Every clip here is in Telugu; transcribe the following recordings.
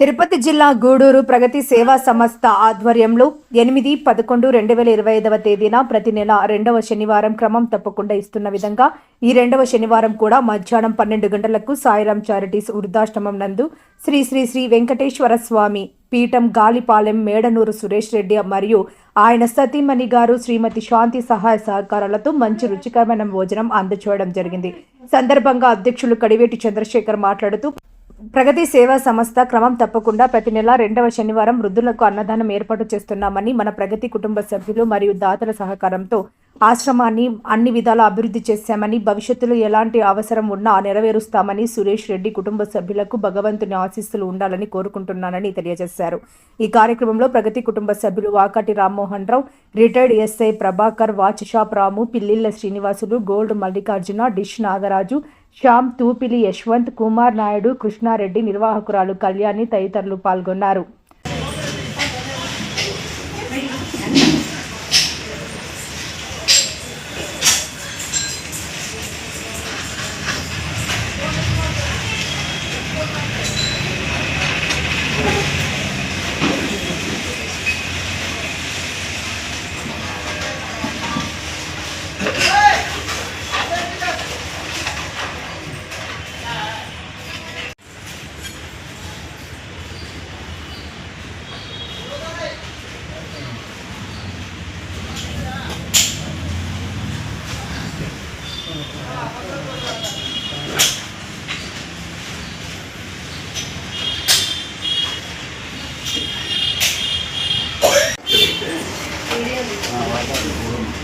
తిరుపతి జిల్లా గూడూరు ప్రగతి సేవా సంస్థ ఆధ్వర్యంలో ఎనిమిది పదకొండు రెండు వేల ఇరవై ఐదవ తేదీన ప్రతి నెల రెండవ శనివారం క్రమం తప్పకుండా ఇస్తున్న విధంగా ఈ రెండవ శనివారం కూడా మధ్యాహ్నం పన్నెండు గంటలకు సాయిరాం చారిటీస్ వృద్ధాశ్రమం నందు శ్రీ శ్రీ శ్రీ వెంకటేశ్వర స్వామి పీఠం గాలిపాలెం మేడనూరు సురేష్ రెడ్డి మరియు ఆయన సతీమణి గారు శ్రీమతి శాంతి సహాయ సహకారాలతో మంచి రుచికరమైన భోజనం అందచేయడం జరిగింది. సందర్భంగా అధ్యక్షులు కడివేటి చంద్రశేఖర్ మాట్లాడుతూ ప్రగతి సేవా సంస్థ క్రమం తప్పకుండా ప్రతి నెల రెండవ శనివారం వృద్ధులకు అన్నదానం ఏర్పాటు చేస్తున్నామని మన ప్రగతి కుటుంబ సభ్యులు మరియు దాతల సహకారంతో ఆశ్రమాన్ని అన్ని విధాలా అభివృద్ధి చేశామని భవిష్యత్తులో ఎలాంటి అవసరం ఉన్నా నెరవేరుస్తామని సురేష్ రెడ్డి కుటుంబ సభ్యులకు భగవంతుని ఆశీస్సులు ఉండాలని కోరుకుంటున్నానని తెలియజేశారు. ఈ కార్యక్రమంలో ప్రగతి కుటుంబ సభ్యులు Vakati Rammohan Rao retired SI Prabhakar watch shop Ramu Pillilla Srinivasulu gold Mallikarjuna dish Nagaraju Shyam Thupili Yashwanth Kumar Naidu Krishnareddy నిర్వాహకురాలు Kalyani తదితరులు పాల్గొన్నారు.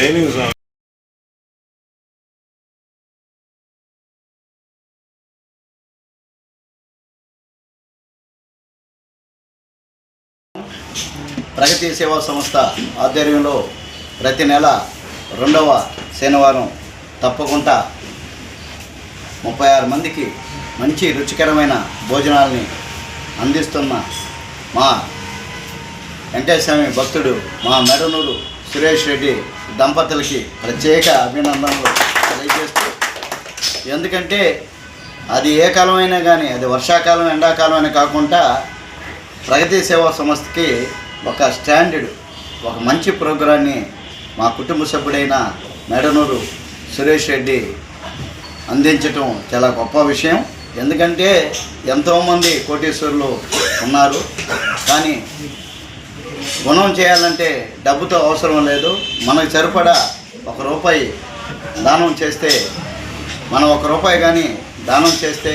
ట్రైనింగ్ ప్రగతి సేవా సంస్థ ఆధ్వర్యంలో ప్రతి నెల రెండవ శనివారం తప్పకుండా ముప్పై ఆరు మందికి మంచి రుచికరమైన భోజనాల్ని అందిస్తున్న మా వెంకటేశ్వమి భక్తుడు మా మెడనూరు సురేష్ రెడ్డి దంపతులకి ప్రత్యేక అభినందనలు తెలియజేస్తూ ఎందుకంటే అది ఏ కాలమైనా కానీ అది వర్షాకాలం ఎండాకాలం అని కాకుండా ప్రగతి సేవా సంస్థకి ఒక స్టాండర్డ్ ఒక మంచి ప్రోగ్రాన్ని మా కుటుంబ సభ్యుడైన మెడనూరు సురేష్ రెడ్డి అందించటం చాలా గొప్ప విషయం. ఎందుకంటే ఎంతోమంది కోటీశ్వరులు ఉన్నారు. కానీ గుణం చేయాలంటే డబ్బుతో అవసరం లేదు. మనకు సరిపడా ఒక రూపాయి దానం చేస్తే మనం ఒక రూపాయి కానీ దానం చేస్తే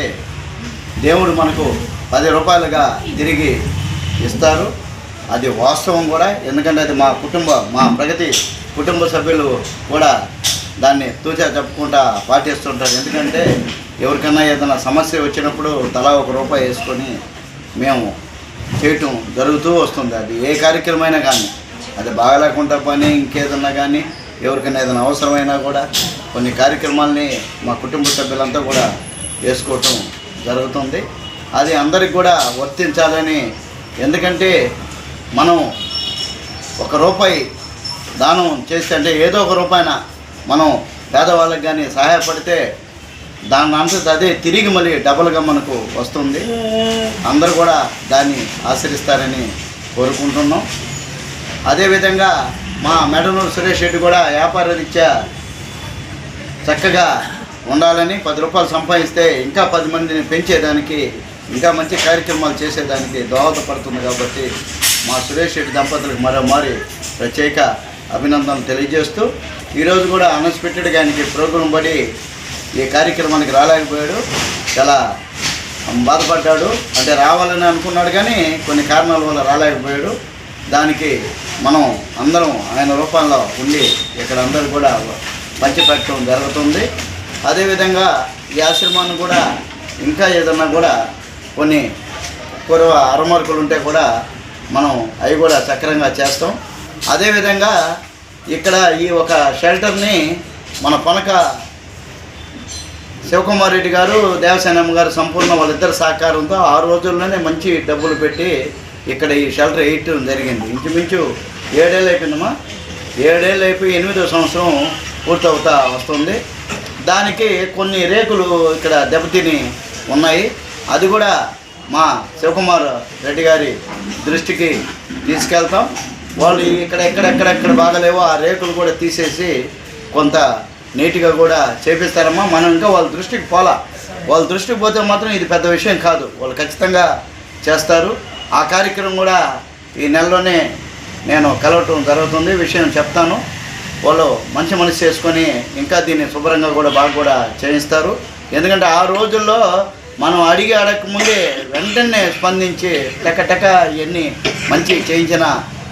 దేవుడు మనకు పది రూపాయలుగా తిరిగి ఇస్తారు. అది వాస్తవం కూడా. ఎందుకంటే అది మా కుటుంబ మా ప్రగతి కుటుంబ సభ్యులు కూడా దాన్ని తూచా చెప్పుకుంటా పాటిస్తుంటారు. ఎందుకంటే ఎవరికైనా ఏదైనా సమస్య వచ్చినప్పుడు తలా ఒక రూపాయి వేసుకొని మేము చేయటం జరుగుతూ వస్తుంది. అది ఏ కార్యక్రమైనా కానీ అది బాగలేకుండా పని ఇంకేదన్నా కానీ ఎవరికైనా ఏదైనా అవసరమైనా కూడా కొన్ని కార్యక్రమాల్ని మా కుటుంబ సభ్యులంతా కూడా వేసుకోవటం జరుగుతుంది. అది అందరికి కూడా వర్తించాలని ఎందుకంటే మనం ఒక రూపాయి దానం చేస్తే అంటే ఏదో ఒక రూపాయన మనం పేదవాళ్ళకి కానీ సహాయపడితే దాని అంతటి అదే తిరిగి మళ్ళీ డబల్గా మనకు వస్తుంది. అందరూ కూడా దాన్ని ఆచరిస్తారని కోరుకుంటున్నాం. అదేవిధంగా మా మెడనూరు సురేష్ రెడ్డి కూడా వ్యాపార రీత్యా చక్కగా ఉండాలని పది రూపాయలు సంపాదిస్తే ఇంకా పది మందిని పెంచేదానికి ఇంకా మంచి కార్యక్రమాలు చేసేదానికి దోహదపడుతుంది కాబట్టి మా సురేష్ రెడ్డి దంపతులకు మరోమారి ప్రత్యేక అభినందనలు తెలియజేస్తూ ఈరోజు కూడా అన్ఎక్స్పెక్టెడ్గా ఆయనకి ప్రోగ్రాం పడి ఈ కార్యక్రమానికి రాలేకపోయాడు. చాలా బాధపడ్డాడు. అంటే రావాలని అనుకున్నాడు కానీ కొన్ని కారణాల వల్ల రాలేకపోయాడు. దానికి మనం అందరం ఆయన రూపంలో ఉండి ఇక్కడ అందరూ కూడా పంచిపెట్టడం జరుగుతుంది. అదేవిధంగా ఈ ఆశ్రమాన్ని కూడా ఇంకా ఏదన్నా కూడా కొన్ని పూర్వ అరమరుకులు ఉంటే కూడా మనం అవి కూడా సక్రంగా చేస్తాం. అదేవిధంగా ఇక్కడ ఈ ఒక షెల్టర్ని మన కొనక శివకుమార్ రెడ్డి గారు దేవసేనమ్మ గారు సంపూర్ణ వాళ్ళిద్దరు సహకారంతో ఆ రోజుల్లోనే మంచి డబ్బులు పెట్టి ఇక్కడ ఈ షెల్టర్ వేయటం జరిగింది. ఇంచుమించు ఏడేళ్ళు అయిపోయిందమ్మా. ఏడేళ్ళు అయిపోయి ఎనిమిదో సంవత్సరం పూర్తవుతా వస్తుంది. దానికి కొన్ని రేకులు ఇక్కడ దెబ్బతిని ఉన్నాయి. అది కూడా మా శివకుమార్ రెడ్డి గారి దృష్టికి తీసుకెళ్తాం. వాళ్ళు ఇక్కడ ఎక్కడెక్కడెక్కడ బాగలేవో ఆ రేకులు కూడా తీసేసి కొంత నీట్గా కూడా చేపిస్తారమ్మా. మనం ఇంకా వాళ్ళ దృష్టికి పోలా. వాళ్ళ దృష్టికి పోతే మాత్రం ఇది పెద్ద విషయం కాదు. వాళ్ళు ఖచ్చితంగా చేస్తారు. ఆ కార్యక్రమం కూడా ఈ నెలలోనే నేను కలవటం జరుగుతుంది. విషయం చెప్తాను. వాళ్ళు మంచి మనసు చేసుకొని ఇంకా దీన్ని శుభ్రంగా కూడా బాగా కూడా చేయిస్తారు. ఎందుకంటే ఆ రోజుల్లో మనం అడిగి అడగక ముందే వెంటనే స్పందించి టక టక ఇవన్నీ మంచి చేయించిన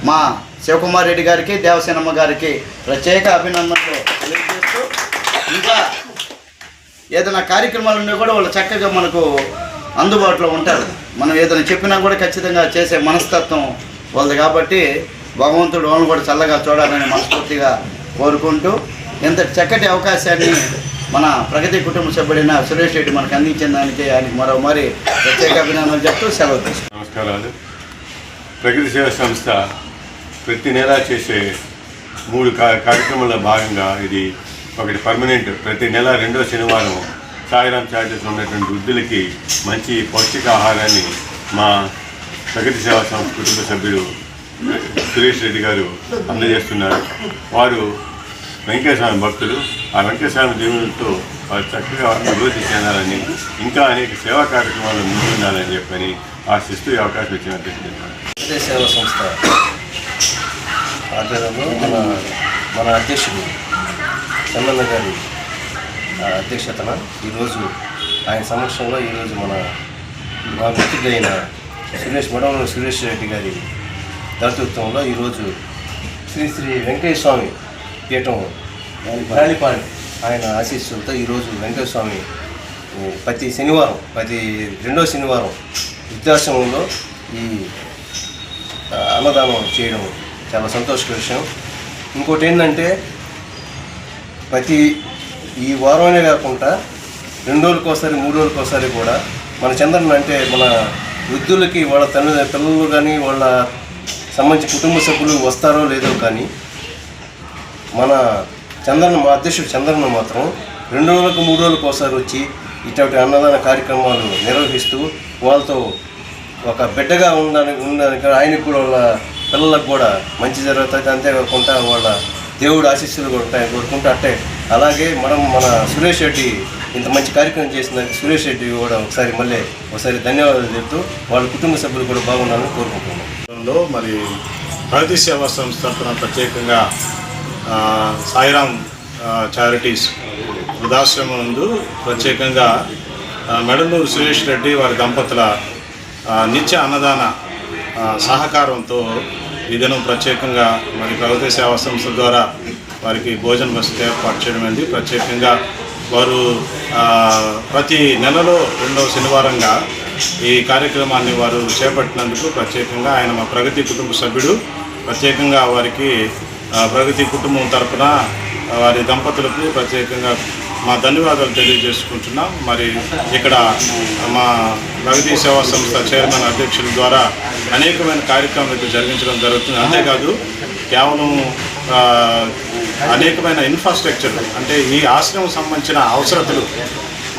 మా శివకుమార్ రెడ్డి గారికి దేవసేనమ్మ గారికి ప్రత్యేక అభినందనలు. తెలియజేస్తూ ఇంకా ఏదైనా కార్యక్రమాలు ఉన్నా కూడా వాళ్ళు చక్కగా మనకు అందుబాటులో ఉంటారు. మనం ఏదైనా చెప్పినా కూడా ఖచ్చితంగా చేసే మనస్తత్వం వాళ్ళది కాబట్టి భగవంతుడు వాళ్ళని కూడా చల్లగా చూడాలని మనస్ఫూర్తిగా కోరుకుంటూ ఇంత చక్కటి అవకాశాన్ని మన ప్రగతి కుటుంబ సభ్యుడైన సురేష్ రెడ్డి మనకు అందించిన దానికి ఆయనకి మరో మరి ప్రత్యేక అభినందనలు చెప్తూ సెలవు నమస్కారాలు. ప్రగతి సేవ సంస్థ ప్రతి నెలా చేసే మూడు కా భాగంగా ఇది ఒకటి పర్మనెంట్. ప్రతి నెల రెండో శనివారం సాయిరామ్ చార్జెస్ ఉన్నటువంటి వృద్ధులకి మంచి పౌష్టికాహారాన్ని మా ప్రగతి సేవా సంస్థ కుటుంబ సభ్యులు సురేష్ రెడ్డి గారు అందజేస్తున్నారు. వారు వెంకటస్వామి భక్తులు. ఆ వెంకటస్వామి దేవునితో వారు చక్కగా అభివృద్ధి చెందాలని ఇంకా అనేక సేవా కార్యక్రమాలు ముందుండాలని చెప్పని ఆశిస్తూ ఈ అవకాశం ఇచ్చినట్టు సేవా సంస్థ ఆధ్వర్యంలో మన మన అధ్యక్షుడు చందన్న గారి అధ్యక్షతన ఈరోజు ఆయన సమక్షంలో ఈరోజు మన మా మిత్రుడైన సురేష్ మడవల సురేష్ రెడ్డి గారి దాతృత్వంలో ఈరోజు శ్రీ శ్రీ వెంకటేశ్వర స్వామి పీఠం రాణిపాడి ఆయన ఆశీస్సులతో ఈరోజు వెంకయ్య స్వామి ప్రతి శనివారం ప్రతి రెండో శనివారం వృద్ధాశ్రమంలో ఈ అన్నదానం చేయడం చాలా సంతోషకర విషయం. ఇంకోటి ఏంటంటే ప్రతి ఈ వారమే కాకుండా రెండు రోజులకోసారి ఒకసారి మూడు రోజులకోసారి ఒకసారి కూడా మన చంద్రన్ అంటే మన వృద్ధులకి వాళ్ళ తల్లి పిల్లలు కానీ వాళ్ళ సంబంధించిన కుటుంబ సభ్యులు వస్తారో లేదో కానీ మన చంద్రన్ మా అధ్యక్షుడు చంద్రన్ మాత్రం రెండు రోజులకు మూడు రోజులకు ఒకసారి వచ్చి ఇటువంటి అన్నదాన కార్యక్రమాలు నిర్వహిస్తూ వాళ్ళతో ఒక బిడ్డగా ఉండడానికి ఉండడానికి ఆయనకు కూడా వాళ్ళ పిల్లలకు కూడా మంచి జరుగుతుంది అంతేకాకుండా వాళ్ళ దేవుడు ఆశీస్సులు కూడా ఉంటాయి కోరుకుంటూ అట్టే అలాగే మనం మన సురేష్ రెడ్డి ఇంత మంచి కార్యక్రమం చేసినందుకు సురేష్ రెడ్డి కూడా ఒకసారి మళ్ళీ ఒకసారి ధన్యవాదాలు చెప్తూ వాళ్ళ కుటుంబ సభ్యులు కూడా బాగున్నారని కోరుకుంటున్నాను మరి ప్రగతి సేవా సంస్థ తరఫున ప్రత్యేకంగా సాయిరామ్ చారిటీస్ వృద్ధాశ్రమం నందు ప్రత్యేకంగా మెడలూరు సురేష్ రెడ్డి వారి దంపతుల నిత్య అన్నదాన సహకారంతో ఈ దినం ప్రత్యేకంగా మరి ప్రగతి సేవా సంస్థ ద్వారా వారికి భోజన వసతి ఏర్పాటు చేయడం అయింది ప్రత్యేకంగా వారు ప్రతి నెలలో రెండవ శనివారంగా ఈ కార్యక్రమాన్ని వారు చేపట్టినందుకు ప్రత్యేకంగా ఆయన మా ప్రగతి కుటుంబ సభ్యుడు. ప్రత్యేకంగా వారికి ప్రగతి కుటుంబం తరపున వారి దంపతులకు ప్రత్యేకంగా మా ధన్యవాదాలు తెలియజేసుకుంటున్నాం. మరి ఇక్కడ మా ప్రగతి సేవా సంస్థ చైర్మన్ అధ్యక్షుల ద్వారా అనేకమైన కార్యక్రమాలు అయితే జరిగించడం జరుగుతుంది. అంతేకాదు కేవలం అనేకమైన ఇన్ఫ్రాస్ట్రక్చర్ అంటే ఈ ఆశ్రమం సంబంధించిన అవసరతలు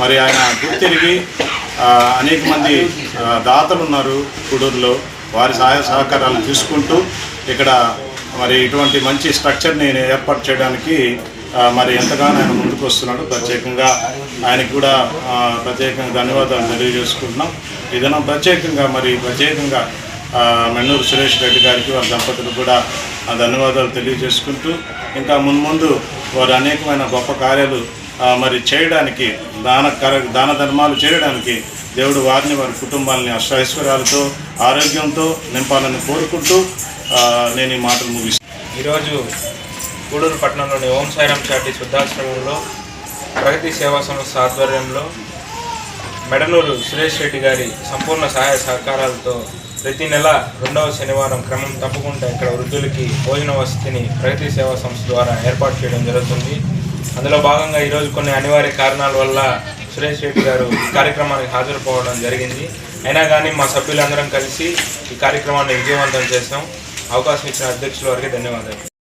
మరి ఆయన గుర్తిరిగి అనేక మంది దాతలు ఉన్నారు కుడూరులో వారి సహాయ సహకారాలు తీసుకుంటూ ఇక్కడ మరి ఇటువంటి మంచి స్ట్రక్చర్ని ఏర్పాటు చేయడానికి మరి ఎంతగానో ఆయన ముందుకు వస్తున్నాడు. ప్రత్యేకంగా ఆయనకి కూడా ప్రత్యేకంగా ధన్యవాదాలు తెలియజేసుకుంటున్నాం. ఏదైనా ప్రత్యేకంగా మరి ప్రత్యేకంగా మెన్నూరు సురేష్ రెడ్డి గారికి వారి దంపతులకు కూడా ఆ ధన్యవాదాలు తెలియజేసుకుంటూ ఇంకా మున్ముందు వారు అనేకమైన గొప్ప కార్యాలు మరి చేయడానికి దాన కర దాన ధర్మాలు చేయడానికి దేవుడు వారిని వారి కుటుంబాలని అష్టైశ్వర్యాలతో ఆరోగ్యంతో నింపాలని కోరుకుంటూ నేను ఈ మాటలు ముగిస్తాను ఈరోజు గూడూరు పట్టణంలోని ఓం సాయిరామ్ చాటి శుద్ధాశ్రమంలో ప్రగతి సేవా సంస్థ ఆధ్వర్యంలో మెడలూరు సురేష్ రెడ్డి గారి సంపూర్ణ సహాయ సహకారాలతో ప్రతి నెల రెండవ శనివారం క్రమం తప్పకుండా ఇక్కడ వృద్ధులకి భోజన వసతిని ప్రగతి సేవా సంస్థ ద్వారా ఏర్పాటు చేయడం జరుగుతుంది. అందులో భాగంగా ఈరోజు కొన్ని అనివార్య కారణాల వల్ల సురేష్ రెడ్డి గారు ఈ కార్యక్రమానికి హాజరుపోవడం జరిగింది. అయినా కానీ మా సభ్యులందరం కలిసి ఈ కార్యక్రమాన్ని విజయవంతం చేశాం. అవకాశం ఇచ్చిన అధ్యక్షుల వారికి ధన్యవాదాలు.